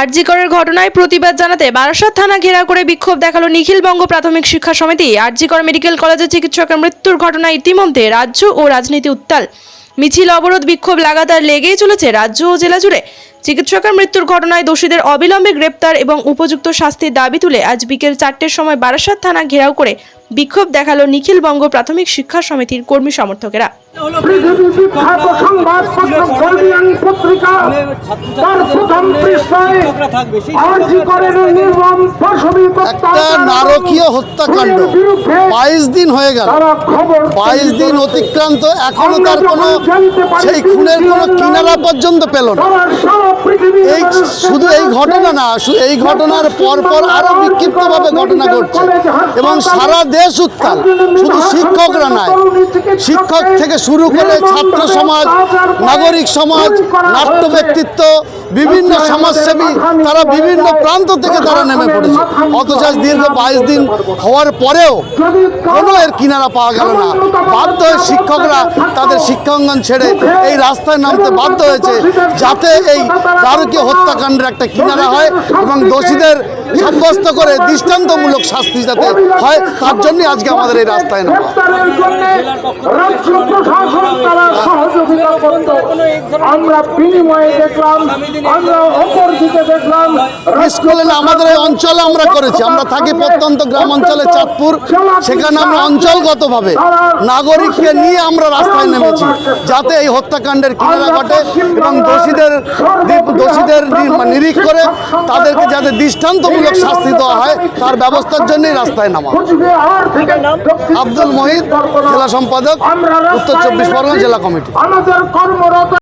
আরজিকরের ঘটনায় প্রতিবাদ জানাতে বারাসাত থানা ঘেরাও করে বিক্ষোভ দেখাল নিখিলবঙ্গ প্রাথমিক শিক্ষা সমিতি। আরজিকর মেডিকেল কলেজের চিকিৎসকের মৃত্যুর ঘটনায় ইতিমধ্যে রাজ্য ও রাজনীতি উত্তাল। মিছিল, অবরোধ, বিক্ষোভ লাগাতার লেগেই চলেছে রাজ্য ও জেলা জুড়ে। চিকিৎসকের মৃত্যুর ঘটনায় দোষীদের অবিলম্বে গ্রেপ্তার এবং উপযুক্ত শাস্তির দাবি তুলে আজ বিকেল চারটের সময় বারাসাত থানা ঘেরাও করে বিক্ষোভ দেখাল নিখিলবঙ্গ প্রাথমিক শিক্ষা সমিতির কর্মী সমর্থকেরা। পৃথিবী বিখ্যাত সংবাদপত্র গার্ডিয়ান পত্রিকা তার প্রথম পৃষ্ঠায় আর্জি করেন নির্মম একটা নারকীয় হত্যাকাণ্ড। বাইশ দিন হয়ে গেল। বাইশ দিন অতিক্রান্ত এখনও তার কোনো সেই খুনের কোনো কিনারা পর্যন্ত পেল না। এই শুধু এই ঘটনা না এই ঘটনার পর পর আরও বিক্ষিপ্তভাবে ঘটনা ঘটছে। এবং সারা দেশ উত্তাল শুধু শিক্ষকরা নয় শিক্ষক থেকে শুরু করে ছাত্র সমাজ, নাগরিক সমাজ, নাট্য ব্যক্তিত্ব, বিভিন্ন সমাজসেবী, তারা বিভিন্ন প্রান্ত থেকে তারা নেমে পড়েছে। অথচ দীর্ঘ বাইশ দিন হওয়ার পরেও কোনো এর কিনারা পাওয়া গেল না। বাধ্য হয়ে শিক্ষকরা তাদের শিক্ষাঙ্গন ছেড়ে এই রাস্তায় নামতে বাধ্য হয়েছে। যাতে এই নারকীয় হত্যাকাণ্ডের একটা কিনারা হয় এবং দোষীদের সাব্যস্ত করে দৃষ্টান্তমূলক শাস্তি যাতে হয়, তার জন্যই আজকে আমাদের এই রাস্তায় নামা। আমরা বিনিময়ে দেখলাম আমরা দেখলাম স্কুলে আমাদের অঞ্চলে আমরা করেছি। আমরা থাকি প্রত্যন্ত গ্রাম অঞ্চলে চাঁদপুর। সেখানে আমরা অঞ্চলগতভাবে নাগরিককে নিয়ে আমরা রাস্তায় নেমেছি যাতে এই হত্যাকাণ্ডের কিনারা ঘটে এবং দোষীদের দোষীদের নি- নিরিখ করে তাদেরকে যাতে দৃষ্টান্তমূলক শাস্তি দেওয়া হয় তার ব্যবস্থার জন্যই রাস্তায় নামা। আব্দুল মহিদ জেলা সম্পাদক উত্তর চব্বিশ পরগনা জেলা কমিটি। আমাদের কর্মরত